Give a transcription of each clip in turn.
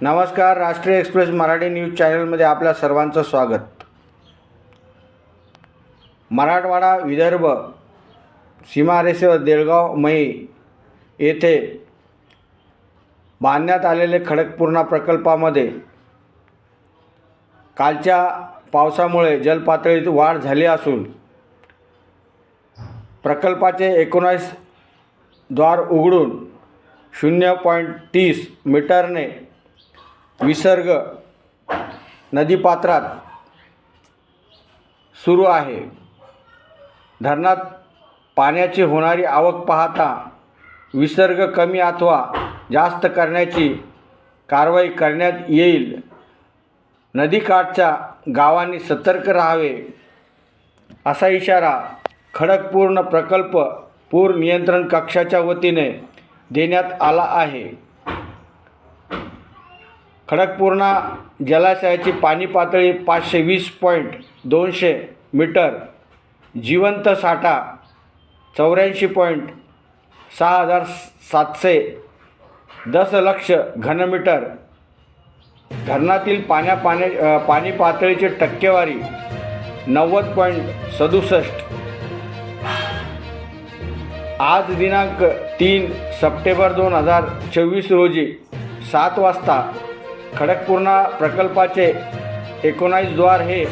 नमस्कार राष्ट्रीय express Marathi news चॅनलमध्ये आपल्या सर्वांचं स्वागत. मराठवाडा विदर्भ सीमारेषेवर देळगाव मई येथे बांधण्यात आलेले खडकपूर्णा प्रकल्पामध्ये कालच्या पावसामुळे जलपातळीत वाढ झाली असून प्रकल्पाचे एकोणीस द्वार उघडून शून्य पॉईंट तीस मीटरने विसर्ग नदीपात्रात सुरू आहे. धरणात पाण्याची होणारी आवक पाहता विसर्ग कमी अथवा जास्त करण्याची कारवाई करण्यात येईल. नदीकाठच्या गावांनी सतर्क राहावे असा इशारा खडकपूर्ण प्रकल्प पूर नियंत्रण कक्षाच्या वतीने देण्यात आला आहे. खडकपूर्णा जलाशयाची पाणी पातळी पाचशे वीस पॉईंट दोनशे मीटर जिवंत साठा चौऱ्याऐंशी पॉईंट सहा हजार सातशे दशलक्ष घनमीटर. धरणातील पाण्या पाण्या पाणी पातळीची टक्केवारी नव्वद पॉईंट सदुसष्ट. आज दिनांक तीन सप्टेंबर दोन हजार चोवीस रोजी सात वाजता खडकपूर्णा प्रकल्पाचे एकोणावीस द्वार हे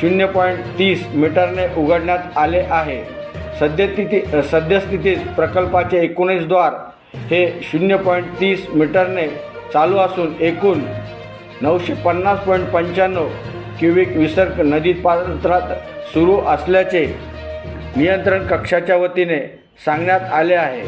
शून्य पॉईंट तीस मीटरने उघडण्यात आले आहे. सद्यस्थिती सद्यस्थितीत प्रकल्पाचे एकोणीस द्वार हे शून्य पॉईंट तीस मीटरने चालू असून एकूण नऊशे पन्नास पॉईंट पंच्याण्णव क्युबिक विसर्ग नदी पात्रात सुरू असल्याचे नियंत्रण कक्षाच्या वतीने सांगण्यात आले आहे.